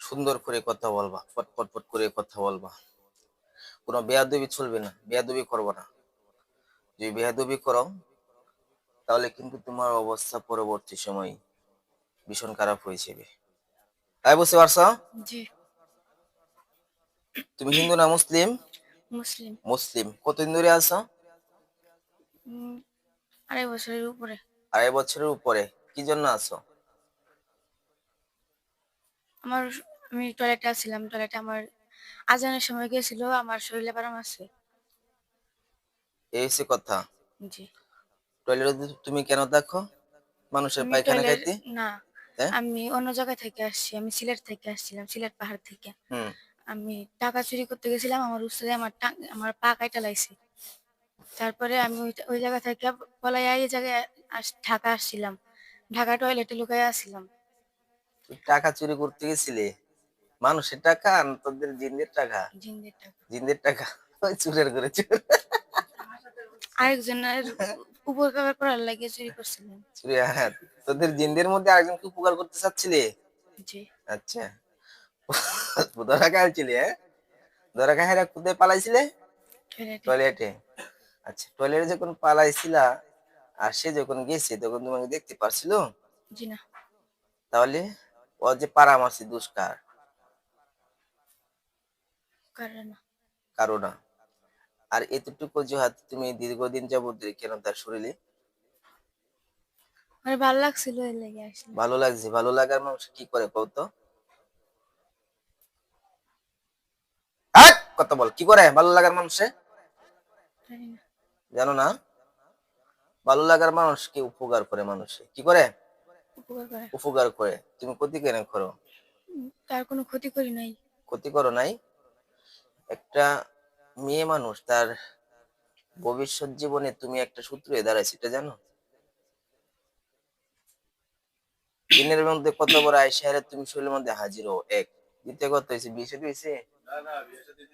সুন্দর করে কথা বলবা পট পট করে কথা বলবা। কোনো বেয়াদবি চলবে না, বেয়াদবি করব না। যদি বেয়াদবি করো তাহলে কিন্তু তোমার অবস্থা পরবর্তী সময় ভীষণ খারাপ হয়ে যাবে। তাই বুঝতে পারছ জি। তুমি হিন্দু না মুসলিম? মুসলিম। মুসলিম। কতদিন ধরে আছো? আড়াই বছরের উপরে। আড়াই বছরের উপরে। কি জন্য আছো? আমার আমি টয়লেটে আসছিলাম টয়লেটে আমার আজানের সময় গেছিল আমার শরীরে বারাম আছে। এই হচ্ছে কথা। জি। টয়লেটে তুমি কেন দেখো? মানুষের পায়খানা খাইতে? না হ্যাঁ? আমি অন্য জায়গা থেকে আসছি আমি সিলেট থেকে আসছিলাম সিলেট পাহাড় থেকে। আমি টাকা চুরি করতে গেছিলাম আমার উস্তাদে আমার আমার পা কাইটা লাইছে। তারপরে আমি ওই জায়গা থেকে পলাইয়া এই জায়গায় আস- ঢাকা আসছিলাম। ঢাকা টয়লেটে লুকাই আসছিলাম। টাকা চুরি করতে গেছিলে? মানুষের টাকা আর তোদের জিন্দের টাকা? জিন্দের টাকা। জিন্দের টাকা? চুরের করে চুর। আরেকজনের উপকার করার লাগে চুরি করছিলাম চুরি হ্যাঁ তোদের জিন্দের মধ্যে আরেকজনকে উপকার করতে চাচ্ছিলে? জি। আচ্ছা। ধরা খাইছিলে হ্যাঁ? ধরা খাইরা কোথায় পালাইছিলে? টয়লেটে আচ্ছা টয়লেটে যখন পালাইছিলা আর সে যখন গেছে তখন তোমাকে দেখতে পারছিল? জি না। তাহলে ও যে পাড়া মারছে দুষ্কার। করে না। কারও না। আর এতটুকু অজুহাত তুমি দীর্ঘদিন যাবত কেন তার শরীরে? আমার ভালো লাগছিল এর লেগে আসলে। ভালো লাগছে ভালো লাগার মানুষ কি করে কও কত কথা বল কি করে? ভালো লাগার মানুষে? জানি না। জানো না? ভালো লাগার মানুষ কি উপকার করে মানুষে? কি করে? উপকার করে। উপকার করে। তুমি ক্ষতি কেন করো? তার কোনো ক্ষতি করি নাই। ক্ষতি করো নাই? একটা মেয়ে মানুষ তার ভবিষ্যৎ জীবনে তুমি একটা সূত্র হয়ে দাঁড়াইছে এটা জানো? দিনের মধ্যে কত বড় আইসারে তুমি শরীরের মধ্যে হাজির হও? এক। দ্বিতীয় কথা হয়েছে বিয়ে শাদী হয়েছে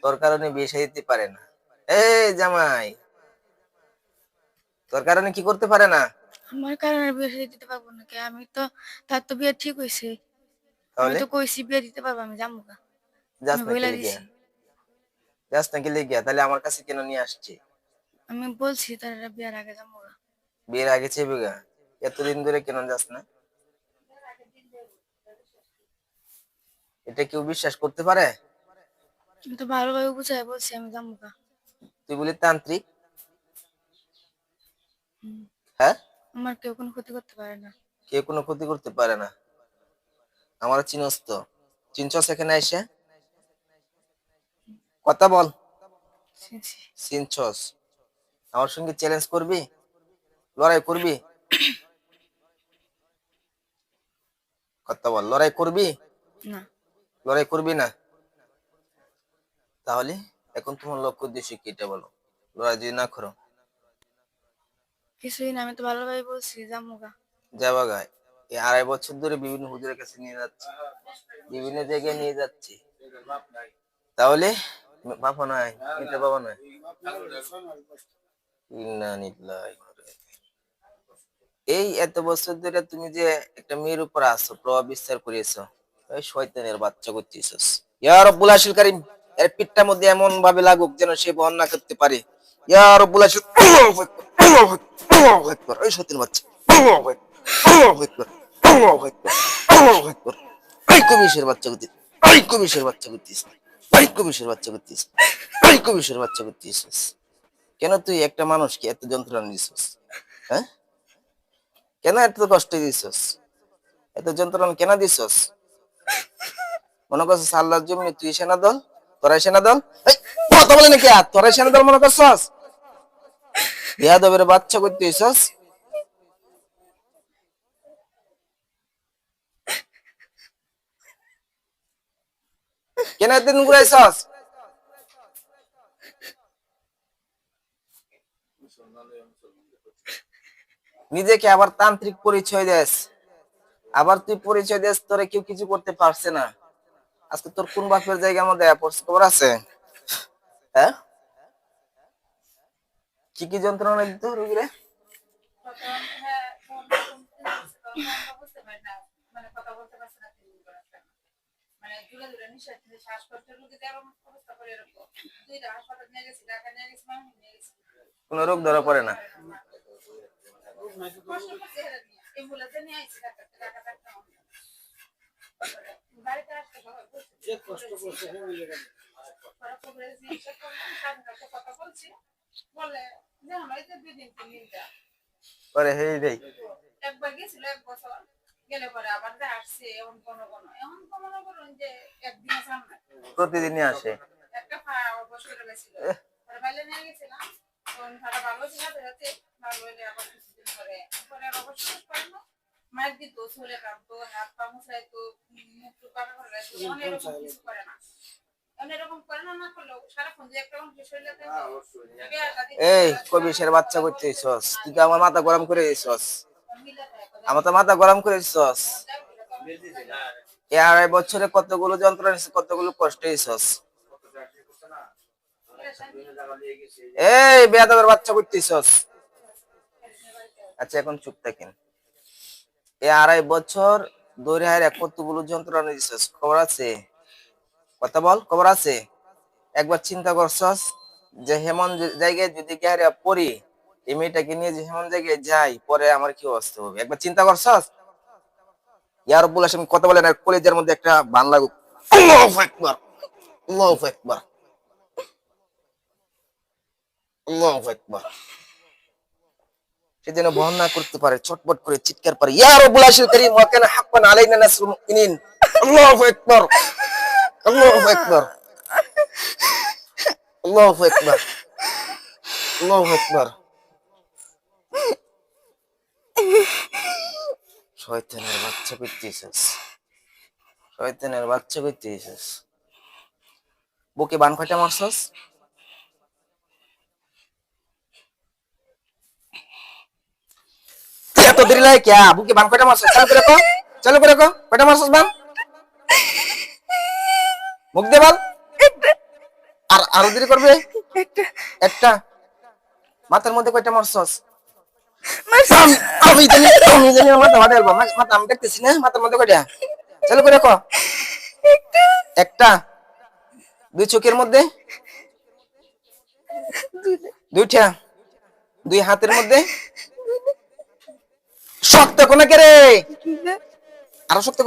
তোর কারণে বিয়ে দিতে পারে না। এই জামাই তোর কারণে কি করতে পারে না? আমার কারণে বিয়ে শাদী দিতে পারব না কে? আমি তো তার তো বিয়ে ঠিক হয়েছে আমি তো কইছি বিয়ে দিতে পারব আমি যাব না বইলা কি দিছি লিগিয়া যাস না কি লিগিয়া তাহলে আমার কাছে কেন নিয়ে আসছে? আমি বলছি তার বিয়ের আগে যাব বিয়ের আগে চেপে গা? এতদিন ধরে কেন যাস না? এটা কেউ বিশ্বাস করতে পারে? আমি তো ভালোভাবে বুঝাই বলছি আমি যাব গা। তুই বলি তান্ত্রিক? হ্যাঁ? আমার কেউ কোনো ক্ষতি করতে পারে না। কেউ কোনো ক্ষতি করতে পারে না। আমার চিনস তো চিনছস এখানে এসে? কথা বল। চিনছস আমার সঙ্গে চ্যালেঞ্জ করবি? লড়াই করবি? কথা বল। লড়াই করবি? না। লড়াই করবি না? তাহলে এখন তোমার লক্ষ্য উদ্দেশ্য কি এটা বলো। লড়াই যদি না করো। কিছুই না আমি তো ভালোভাবে বলছি যাব গা। যাবা গায় এই আড়াই বছর ধরে বিভিন্ন হুজুরের কাছে নিয়ে যাচ্ছে। বিভিন্ন জায়গায় নিয়ে যাচ্ছে। তাহলে নাই। এই এত বছর ধরে তুমি যে একটা মেয়ের উপর আসছো প্রভাব বিস্তার করিয়েছো শয়তানের বাচ্চা করতেছিস ইয়া রব্বুল আশিল কারিম, এর পিঠটার মধ্যে এমন ভাবে লাগুক যেন সে বহন না করতে পারে। ইয়া রব্বুল আশিল ওই শয়তানের বাচ্চা। কমিশের বাচ্চা করতিস কমিশের বাচ্চা করতিস বাচ্চা বাচ্চা কেন তুই একটা মানুষকে এত যন্ত্রণা দিছিস? হ্যাঁ? কেন এত কষ্ট এত যন্ত্রণা কেন দিছিস? মনে করছিস আল্লাহর জন্য তুই সেনা দল, তোরাই সেনা দল? কথা বলে নাকি তোরাই সেনা দল মনে করছস? বিয়াদবের বাচ্চা করতে কেন এতদিন ঘুরাইছস? নিজেকে আবার তান্ত্রিক পরিচয় দেস। আবার তুই পরিচয় দেস, তোরে কেউ কিছু করতে পারছে না। আজকে তোর কোন বাপের জায়গার মধ্যে খবর আছে? হ্যাঁ? কি কি যন্ত্রণা দিত রুগীরে তখন হ্যাঁ ফোন তখন আমরা বুঝতে পারি না মানে কথা বলতে পারছে না তিন দিন করার জন্য। মানে দূরে দূরে নিঃশ্বাস নিতে শ্বাসকষ্ট রোগীদের এরকম অবস্থা করে এরকম। দুইটা হাসপাতাল নিয়ে গেছি ঢাকা নিয়ে গেছি মামি নিয়ে গেছি। কোন রোগ ধরা পড়ে না। পরে হেই দেই। একবার গেছিল এক বছর। গেলে পরে আবার যে আসছে এমন কোনো কোনো এমন তো যে একদিন সামনে। প্রতিদিনই আসে। একটা পা অবশ্য গেছিল। পরে বাইরে নিয়ে গেছিলাম। তখন ভাড়া ভালো ছিল যাতে ভালো হলে আবার কিছুদিন পরে। পরে আর অবশ্য করে না মায়ের দিত চলে কাটতো হাত পা মুছাইতো মুখ টুক করে অনেক এরকম কিছু করে না। অনেক এরকম করে না না সারাক্ষণ যে একটা মানুষের শরীরে থাকে বিয়া শাদী এই কবিশের বাচ্চা করতে তুই তো আমার মাথা গরম করে দিছস আমার তো মাথা গরম করে দিছস। এই আড়াই বছরে কতগুলো যন্ত্রণা কতগুলো কষ্ট দিছস। এই বেয়াদবের বাচ্চা করতেছস আচ্ছা এখন চুপ থাকেন। এ আড়াই বছর ধরে হারে কতগুলো যন্ত্রণা দিছস, খবর আছে? কথা বল, খবর আছে? একবার চিন্তা করছস যে হেমন জায়গায় যদি গেহারে পড়ি এই মেয়েটাকে নিয়ে যে হেমন জায়গায় যাই, পরে আমার কি অবস্থা হবে? একবার চিন্তা করছস? ইয়ার বলে আমি কথা বলেন কলেজের মধ্যে একটা বান লাগুক। আল্লাহু করতে পারে, ছটপট করে চিৎকার পারে ইয়া রাব্বুল আশিল কারীম শয়তানের বাচ্চা করতেছিস শয়তানের বাচ্চা করতেছিস বুকে বান কয়টা মারছস এত দেরি লাগে কে? বুকে বান কয়টা মারছস চালু করে কো। চালু করে কো। কয়টা মারছস বান? মুখ দে বল। আর আরও দেরি করবে? একটা। মাথার মধ্যে কয়টা মারছস? আমি আমি জানি আমি জানি আমার মাথা মাথা এলবো মাথা আমি দেখতেছি না মাথার মধ্যে কয়টা? চালু করে কো একটা। দুই চোখের মধ্যে। দুইটা। দুই হাতের মধ্যে। শক্ত কোন কে রে? আরও শক্ত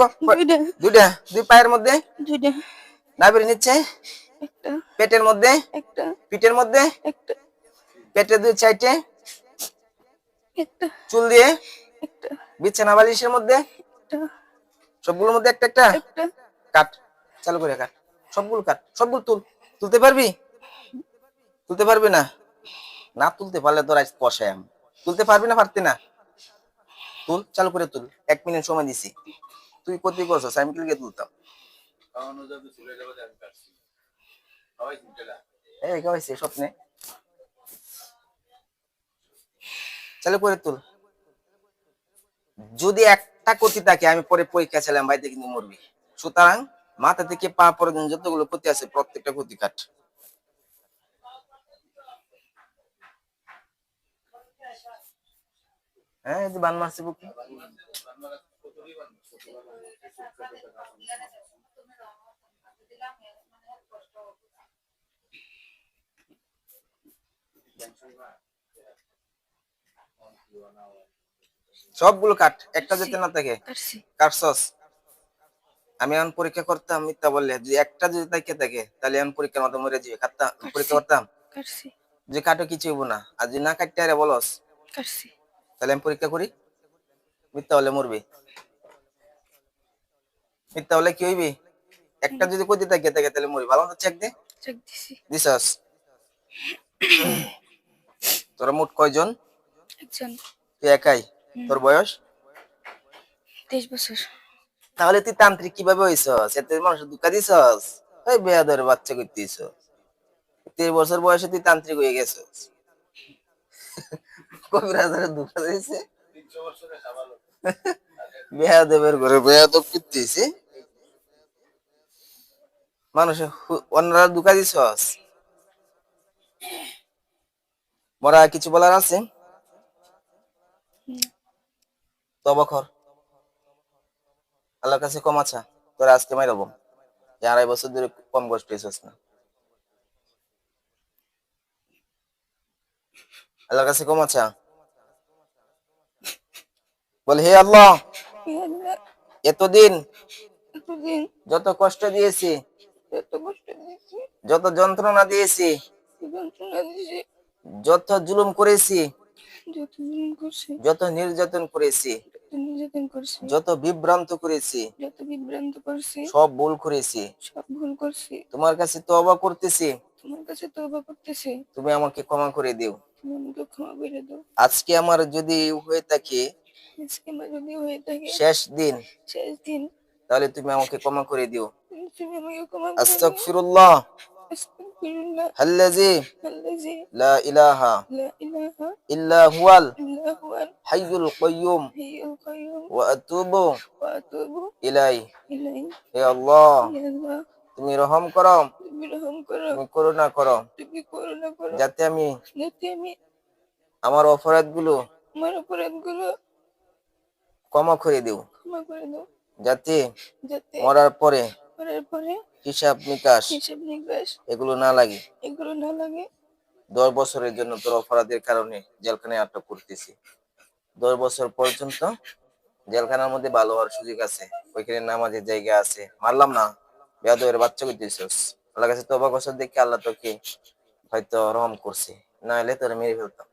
দুইটা। দুই পায়ের মধ্যে। দুইটা। নাভির নিচে। একটা। পেটের মধ্যে। একটা। পিঠের মধ্যে। একটা। পেটের দুই একটা চুল দিয়ে? বিছানা বালিশের মধ্যে? সবগুলোর মধ্যে একটা একটা? কাট চালু করে কাট। সবগুলো কাট সবগুলো তুল। তুলতে পারবি? তুলতে পারবি না? না তুলতে পারলে তোর আজ পশায় আমি তুলতে পারবি না পারতি না? তুল চালু করে তুল। এক মিনিট সময় দিছি। তুই কত করছস? আমি কিলকে তুলতাম। এই গাইছে স্বপ্নে। চালু করে তুল। যদি একটা ক্ষতি থাকে, আমি পরে পরীক্ষা ছিলাম ভাইতে কিন্তু মরবি। সুতরাং মাথা থেকে পা পর্যন্ত যতগুলো ক্ষতি আছে, প্রত্যেকটা ক্ষতি কাট। হ্যাঁ বান সবগুলো কাট একটা যেতে না থাকে কাটছস? আমি এখন পরীক্ষা করতাম মিথ্যা বললে। যদি একটা যদি থাকে থাকে তাহলে এখন পরীক্ষার মতো মরে যাবে। কাটতাম পরীক্ষা করতাম। যে কাটো কিছু হইব না। আর যদি না কাটতে আরে বলস। তাহলে আমি পরীক্ষা করি। মিথ্যা হলে মরবি। মিথ্যা হলে কি হইবি? একটা যদি কইতে থাকে থাকে তাহলে মরবি। ভালো মতো চেক দে। চেক দিছি। দিছস? তোরা মোট কয়জন? একজন। তুই একাই? তোর বয়স? তেইশ বছর। তাহলে তুই তান্ত্রিক কীভাবে হইছস? এত মানুষের দুঃখা দিছস? ওই বেয়াদর বাচ্চা করতেছ তেইশ বছর বয়সে তুই তান্ত্রিক হয়ে গেছস। কবিরাজের দুঃখা দিয়েছে বেয়াদবের ঘরে বেয়াদব করতেছি। মানুষ অন্যরা দুকা দিছস? মরা কিছু বলার আছে? তবা কর। আল্লাহর কাছে কম আছা তোরা আজকে মাইরাবো যে আড়াই বছর ধরে কম কষ্ট হয়েছিস না। আল্লাহর কাছে কম আছা বল হে আল্লাহ এতদিন যত কষ্ট দিয়েছি যত যন্ত্রণা দিয়েছি যত জুলুম করেছি যত নির্যাতন করেছি যত বিভ্রান্ত করেছি যত বিভ্রান্ত করছি সব ভুল করেছি। সব ভুল করছি। তোমার কাছে তওবা করতেছি। তোমার কাছে তওবা করতেছি। তুমি আমাকে ক্ষমা করে দিও। তুমি আমাকে ক্ষমা করে দাও। আজকে আমার যদি হয়ে থাকে আজকে আমার যদি হয়ে থাকে শেষ দিন শেষ দিন তাহলে তুমি আমাকে ক্ষমা করে দিও। তুমি আমাকে ক্ষমা আস্তাগফিরুল্লাহ। আস্তাগফিরুল্লাহ। আল্লাযী লা ইলাহা লা ইলাহা ইল্লা হুয়াল ইল্লা হুয়াল হাইয়ুল কাইয়ুম হাইয়ুল কাইয়ুম ওয়া আতুবু ইলাই। হে আল্লাহ তুমি রহম করো। তুমি করুণা করো। যাতে আমি আমার অপরাধগুলো আমার অপরাধগুলো ক্ষমা করে দিও। ক্ষমা করে দাও। যাতে যাতে মরার পরে হিসাব নিকাশ হিসাব নিকাশ এগুলো না লাগে। এগুলো না লাগে। দশ বছরের জন্য তোর অপরাধের কারণে জেলখানায় আটক করতেছি। দশ বছর পর্যন্ত জেলখানার মধ্যে ভালো হওয়ার সুযোগ আছে, ওইখানে নামাজের জায়গা আছে। মারলাম না, বেয়াদবের বাচ্চা করতেছিস আল্লাহ কাছে তবা বছর দেখে আল্লাহ তোকে হয়তো রহম করছে। না হলে তোরা মেরে ফেলতাম।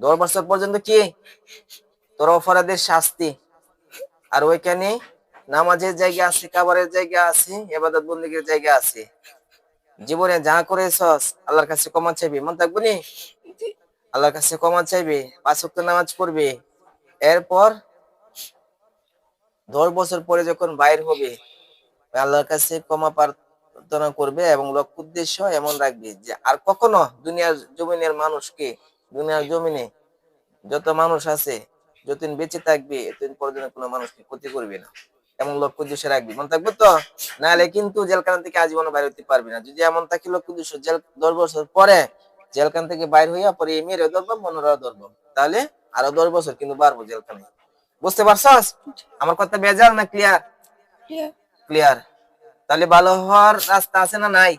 দশ বছর পর্যন্ত কি? তোর অপরাধের শাস্তি। আর ওইখানে নামাজের জায়গা আছে, কাবারের জায়গা আছে এবাদত বন্দীগের জায়গা আছে। জীবনে যা করেছস, আল্লাহর কাছে ক্ষমা চাইবি। মন থাকব নি? আল্লাহর কাছে ক্ষমা চাইবে, পাঁচ ওয়াক্ত নামাজ পড়বে। এরপর দশ বছর পরে যখন বাইর হবে, আল্লাহর কাছে ক্ষমা প্রার্থনা করবে এবং লক্ষ্য উদ্দেশ্য এমন রাখবে যে, আর কখনো দুনিয়ার জমিনের মানুষকে, দুনিয়ার জমিনে যত মানুষ আছে, যতদিন বেঁচে থাকবে, এতদিন পর্যন্ত কোনো মানুষকে ক্ষতি করবে না। এমন লক্ষ্য উদ্দেশ্য রাখবি। মনে থাকবে তো? নাহলে কিন্তু জেলখানা থেকে আজীবন বাইরে হতে পারবি না। যদি এমন থাকে লক্ষ্য উদ্দেশ্য জেল দশ বছর পরে জেলখান থেকে বাইর হইয়া পরে এই মেয়েরও ধরবো মনোরাও ধরবো। তাহলে আরও দশ বছর কিন্তু বাড়বো জেলখানায়। বুঝতে পারছস? আমার কথা বেজাল না ক্লিয়ার ক্লিয়ার তাহলে ভালো হওয়ার রাস্তা আছে না নাই?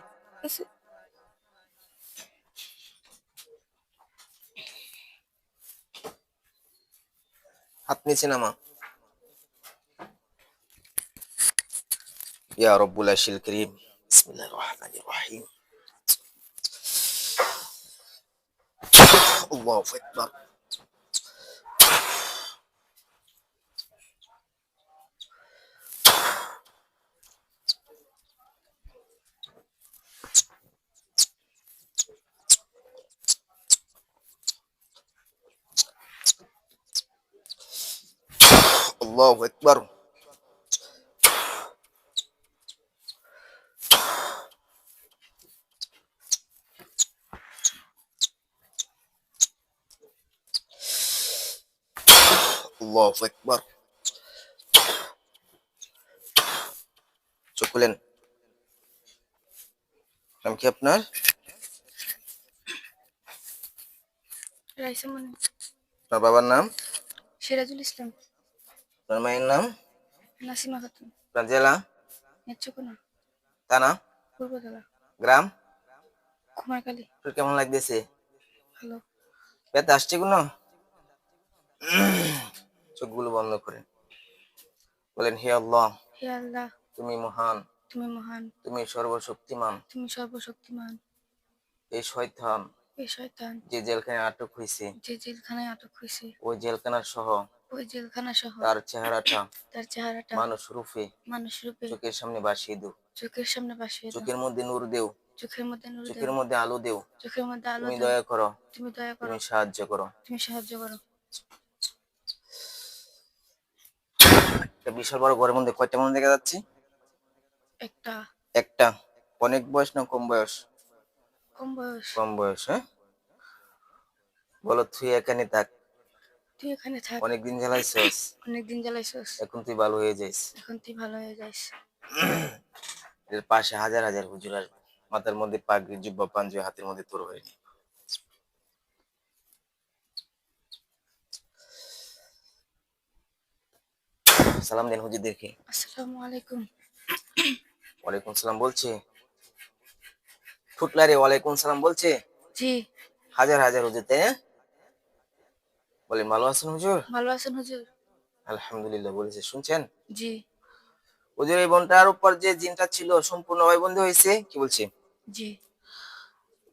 হাত নিচে নামা يا رب العرش الكريم. بسم الله الرحمن الرحيم. الله أكبر. الله أكبر. আল্লাহ একবার চোখ খুলেন নাম কি আপনার আপনার বাবার নাম সিরাজুল ইসলাম আপনার মায়ের নাম নাসিমা খাতুন আপনার জেলা নেত্রকোনা থানা পূর্বতলা গ্রাম কুমারখালী তোর কেমন লাগতেছে ভালো ব্যথা আসছে কোনো চোখগুলো বন্ধ করে। বলেন হে আল্লাহ হে আল্লাহ তুমি মহান। তুমি মহান। তুমি সর্বশক্তিমান। তুমি সর্বশক্তিমান। এই শয়তান এই শয়তান যে জেলখানায় আটক হয়েছে যে জেলখানায় আটক হয়েছে ওই জেলখানা সহ ওই জেলখানা সহ তার চেহারাটা তার চেহারাটা মানুষ রূপে মানুষ রূপে চোখের সামনে বাসিয়ে দেও। চোখের সামনে বাসিয়ে দাও। চোখের মধ্যে নূর দেও। চোখের মধ্যে নূর চোখের মধ্যে আলো দেও। চোখের মধ্যে আলো তুমি দয়া করো। তুমি দয়া করো। তুমি সাহায্য করো। তুমি সাহায্য করো। একটা বিশাল বড় ঘরের মধ্যে কয়টা মানুষ দেখা যাচ্ছে? একটা। একটা। অনেক বয়স না কম বয়স? কম বয়স। কম বয়স হ্যাঁ? বলো তুই এখানে থাক। তুই এখানে থাক। অনেকদিন জ্বালাইছস। অনেকদিন জ্বালাইছস। এখন তুই ভালো হয়ে যাইস। এখন তুই ভালো হয়ে যাস এর পাশে হাজার হাজার হুজুর আসবে। মাথার মধ্যে পাগড়ি জুব্বা পাঞ্জি হাতের মধ্যে তোর হয়নি। সালাম দেন হুজুরদেরকে। আসসালামু আলাইকুম। ওয়ালাইকুম সালাম বলছে। ফুটলারে ওয়ালাইকুম সালাম বলছে। জি। হাজার হাজার হুজুর তাই না? বলে ভালো আছেন হুজুর? ভালো আছেন হুজুর। আলহামদুলিল্লাহ বলেছে শুনছেন? জি। হুজুর এই বোনটার উপর যে জিনটা ছিল সম্পূর্ণ সম্পূর্ণভাবে বন্ধ হয়েছে কি বলছে? জি।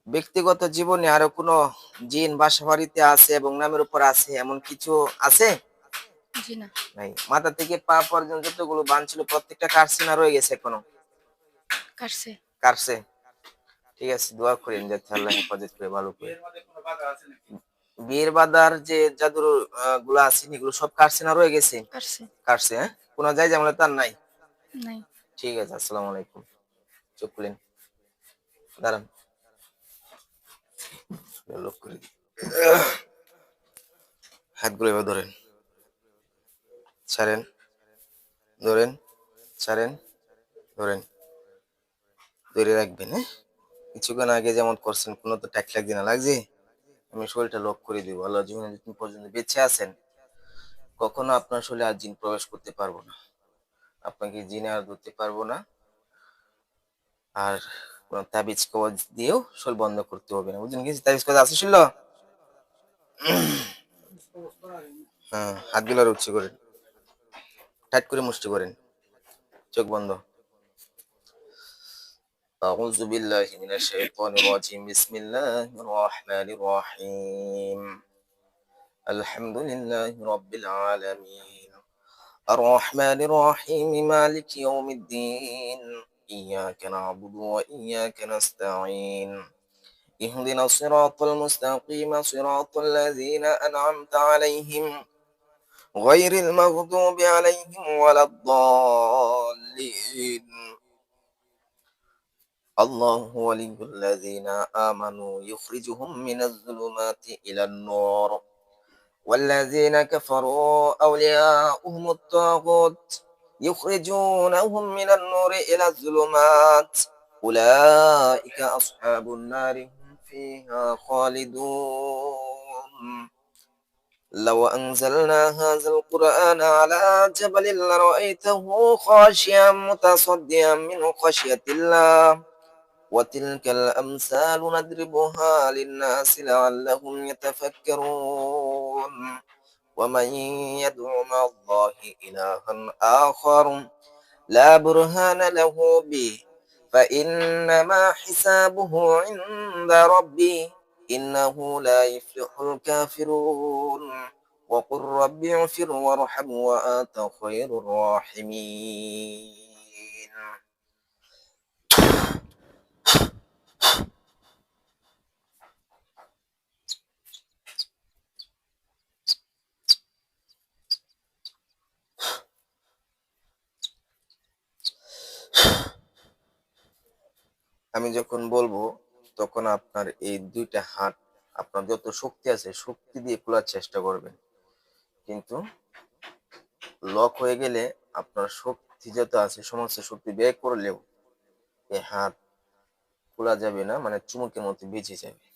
ব্যক্তিগত জীবনে আরও কোনো জিন বাসা বাড়িতে আছে এবং নামের উপর আছে এমন কিছু আছে? জি না। মাথা থেকে পা পর্যন্ত যতগুলো বান ছিল প্রত্যেকটা কারসিনা রয়ে গেছে এখনও? কাটছে। কাটছে? ঠিক আছে দোয়া করেন যাতে আল্লাহ হেফাজত করে ভালো করে। বিয়ের বাদার যে জাদুরগুলো আছে এগুলো সব কারসিনা রয়ে গেছে? কাটছে। কাটছে হ্যাঁ? কোনো যাই যেমন তার নাই? ঠিক আছে আসসালামু আলাইকুম। চোখ খুলেন। দাঁড়ান। লোক করে। হাতগুলো এবার ধরেন। ছাড়েন, ধরেন ছাড়েন, ধরেন, ধরে রাখবেন হ্যাঁ? কিছুক্ষণ আগে যেমন করছেন, কোনো তো ট্যাক লাগছে না, লাগছে? আমি শরীরটা লক করে দিব, আল্লাহ জীবনে যতদিন পর্যন্ত বেঁচে আছেন, কখনো আপনার শরীরে আর জিন প্রবেশ করতে পারব না। আপনাকে জিনে আর ধরতে পারব না। আর কোনো তাবিজ কবজ দিয়েও শরীর বন্ধ করতে হবে না, বুঝলেন কিছু তাবিজ কবজ আছে শুনল হ্যাঁ হাতগুলো উচ্চ করেন টাইট করে মুষ্টি করেন চোখ বন্ধ أعوذ بالله من الشيطان الرجيم بسم الله الرحمن الرحيم الحمد لله رب العالمين الرحمن الرحيم مالك يوم الدين إياك نعبد وإياك نستعين اهدنا الصراط المستقيم صراط الذين أنعمت عليهم غير المغضوب عليهم ولا الضالين. الله ولي الذين آمنوا يخرجهم من الظلمات إلى النور. والذين كفروا أولياؤهم الطاغوت يخرجونهم من النور إلى الظلمات. أولئك أصحاب النار هم فيها خالدون. لو أنزلنا هذا القرآن على جبل لرأيته خاشعا متصدعا من خشية الله. وتلك الأمثال نضربها للناس لعلهم يتفكرون. ومن يدع مع الله إلها آخر لا برهان له به فإنما حسابه عند ربي إنه لا يفلح الكافرون وقل رب اغفر وارحم وأنت خير الراحمين আমি যখন বলবো তখন আপনার এই দুইটা হাত, আপনার যত শক্তি আছে, শক্তি দিয়ে খোলার চেষ্টা করবেন। কিন্তু লক হয়ে গেলে আপনার শক্তি যত আছে, সমস্ত শক্তি ব্যয় করলেও এই হাত খোলা যাবে না মানে চুমুকের মতো বেঁচে যাবে।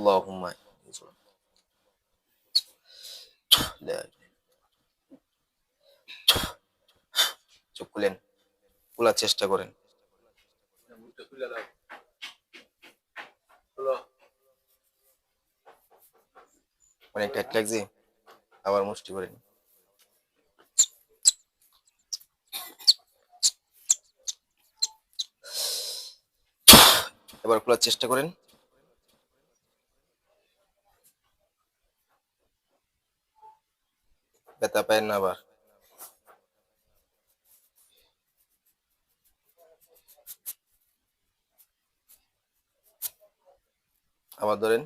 اللهم لا চোখ খুলেন খোলার চেষ্টা করেন অনেক টাইট লাগছে আবার মুষ্টি করেন এবার খোলার চেষ্টা করেন ব্যথা পায় না আবার আবার ধরেন।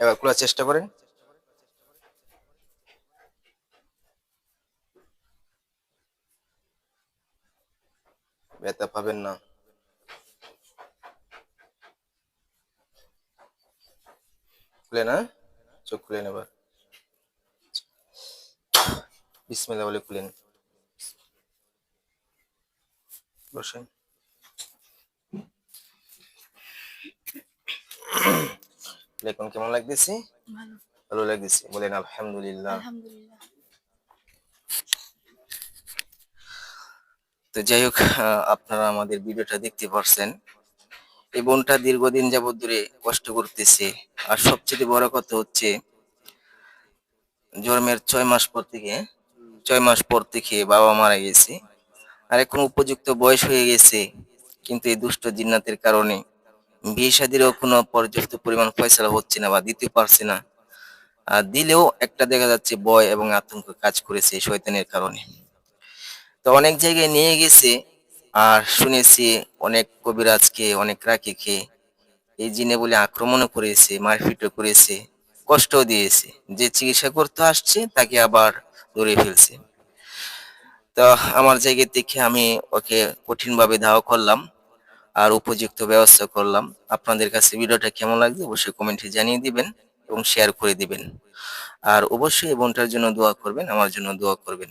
এবার খোলার চেষ্টা করেন। ব্যথা পাবেন না। খুলে না? চোখ খুলে নেবার বিসমিল্লাহ বলে খুলেন বসেন। এখন কেমন লাগতেছে? ভালো। ভালো লাগতেছে। বলেন আলহামদুলিল্লাহ। আলহামদুলিল্লাহ। তো যাই হোক আপনারা আমাদের ভিডিওটা দেখতে পারছেন। এই বোনটা দীর্ঘদিন যাবত ধরে কষ্ট করতেছে। আর সবচেয়ে বড় কথা হচ্ছে, জন্মের ছয় মাস পর থেকে, ছয় মাস পর থেকে বাবা মারা গেছে। আর এখন উপযুক্ত বয়স হয়ে গেছে, কিন্তু এই দুষ্ট জিন্নাতের কারণে বিয়ে শাদিরও কোনো পর্যাপ্ত পরিমাণ ফয়সালা হচ্ছে না বা দিতে পারছে না। আর দিলেও একটা দেখা যাচ্ছে বয় এবং আতঙ্ক কাজ করেছে শয়তানের কারণে। তো অনেক জায়গায় নিয়ে গেছে আর শুনেছি অনেক কবিরাজকে, অনেক রাকিকে এই জিনে বলে আক্রমণও করেছে, মারপিটও করেছে, কষ্টও দিয়েছে। যে চিকিৎসা করতে আসছে তাকে আবার ধরে ফেলছে। তো আমার জায়গা থেকে আমি ওকে কঠিনভাবে ধাওয়া করলাম আর উপযুক্ত ব্যবস্থা করলাম। আপনাদের কাছে ভিডিওটা কেমন লাগছে অবশ্যই কমেন্টে জানিয়ে দিবেন এবং শেয়ার করে দিবেন। আর অবশ্যই বোনটার জন্য দোয়া করবেন, আমার জন্য দোয়া করবেন।